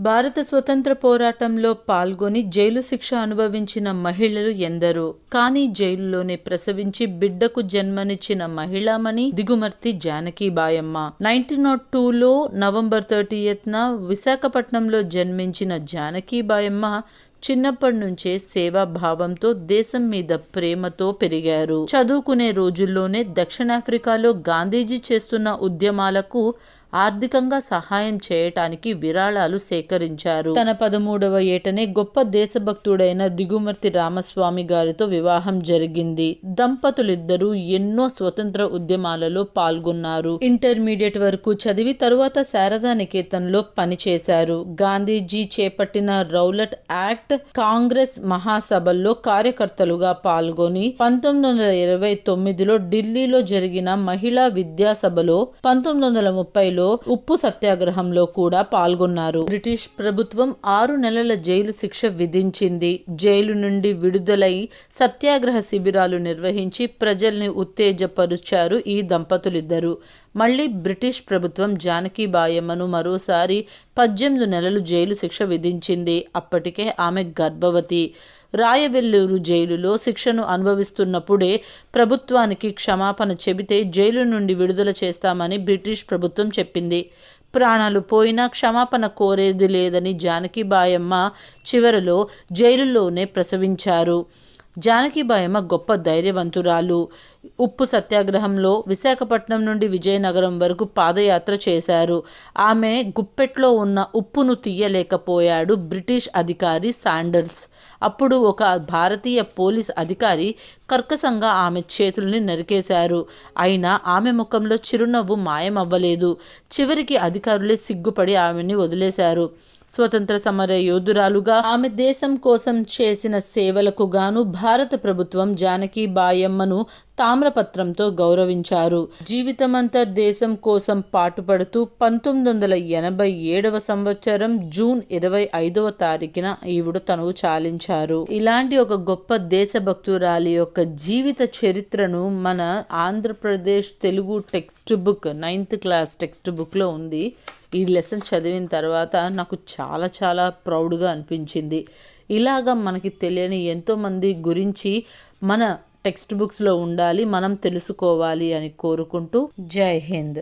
భారత స్వతంత్ర పోరాటంలో పాల్గొని జైలు శిక్ష అనుభవించిన మహిళలు ఎందరో. కానీ జైలులోనే ప్రసవించి బిడ్డకు జన్మనిచ్చిన మహిళామణి దిగుమర్తి జానకీబాయమ్మ నైన్టీన్ నాట్ టూలో నవంబర్ థర్టీయత్న విశాఖపట్నంలో జన్మించిన జానకీబాయమ్మ చిన్నప్పటి నుంచే సేవాభావంతో దేశం మీద ప్రేమతో పెరిగారు. చదువుకునే రోజుల్లోనే దక్షిణాఫ్రికాలో గాంధీజీ చేస్తున్న ఉద్యమాలకు ఆర్థికంగా సహాయం చేయటానికి విరాళాలు సేకరించారు. తన పదమూడవ ఏటనే గొప్ప దేశభక్తుడైన దిగుమర్తి రామస్వామి గారితో వివాహం జరిగింది. దంపతులిద్దరూ ఎన్నో స్వతంత్ర ఉద్యమాలలో పాల్గొన్నారు. ఇంటర్మీడియట్ వరకు చదివి తరువాత శారదా నికేతన్లో పనిచేశారు. గాంధీజీ చేపట్టిన రౌలట్ యాక్ట్ కాంగ్రెస్ మహాసభల్లో కార్యకర్తలుగా పాల్గొని పంతొమ్మిది వందల ఇరవై తొమ్మిదిలో ఢిల్లీలో జరిగిన మహిళా విద్యాసభలో పంతొమ్మిది వందల ముప్పైలో ఉప్పు సత్యాగ్రహంలో కూడా పాల్గొన్నారు. బ్రిటిష్ ప్రభుత్వం ఆరు నెలల జైలు శిక్ష విధించింది. జైలు నుండి విడుదలై సత్యాగ్రహ శిబిరాలు నిర్వహించి ప్రజల్ని ఉత్తేజపరుచారు ఈ దంపతులిద్దరూ. మళ్ళీ బ్రిటిష్ ప్రభుత్వం జానకి బాయమ్మను మరోసారి పద్దెనిమిది నెలలు జైలు శిక్ష విధించింది. అప్పటికే ఆమె గర్భవతి. రాయవెల్లూరు జైలులో శిక్షను అనుభవిస్తున్నప్పుడే ప్రభుత్వానికి క్షమాపణ చెబితే జైలు నుండి విడుదల చేస్తామని బ్రిటిష్ ప్రభుత్వం చెప్పింది. ప్రాణాలు పోయినా క్షమాపణ కోరేది లేదని జానకిబాయమ్మ చివరిలో జైలులోనే ప్రసవించారు. జానకిబాయమ్మ గొప్ప ధైర్యవంతురాలు. ఉప్పు సత్యాగ్రహంలో విశాఖపట్నం నుండి విజయనగరం వరకు పాదయాత్ర చేశారు. ఆమె గుప్పెట్లో ఉన్న ఉప్పును తీయలేకపోయాడు బ్రిటిష్ అధికారి శాండర్స్ అప్పుడు ఒక భారతీయ పోలీస్ అధికారి కర్కశంగా ఆమె చేతుల్ని నరికేశారు. అయినా ఆమె ముఖంలో చిరునవ్వు మాయమవ్వలేదు. చివరికి అధికారులే సిగ్గుపడి ఆమెని వదిలేశారు. స్వతంత్ర సమర యోధురాలుగా ఆమె దేశం కోసం చేసిన సేవలకు గాను భారత ప్రభుత్వం జానకి బాయమ్మను తామ్రపత్రంతో గౌరవించారు. జీవితమంతా దేశం కోసం పాటుపడుతూ పంతొమ్మిది వందల ఎనభై ఏడవ సంవత్సరం జూన్ ఇరవై ఐదవ తారీఖున ఈవిడ తనువు చాలించారు. ఇలాంటి ఒక గొప్ప దేశభక్తురాలి యొక్క జీవిత చరిత్రను మన Andhra Pradesh Telugu textbook ninth class text బుక్లో ఉంది. ఈ లెసన్ చదివిన తర్వాత నాకు చాలా చాలా ప్రౌడ్గా అనిపించింది. ఇలాగ మనకి తెలియని ఎంతోమంది గురించి మన టెక్స్ట్ బుక్స్లో ఉండాలి మనం తెలుసుకోవాలి అని కోరుకుంటూ జై హింద్.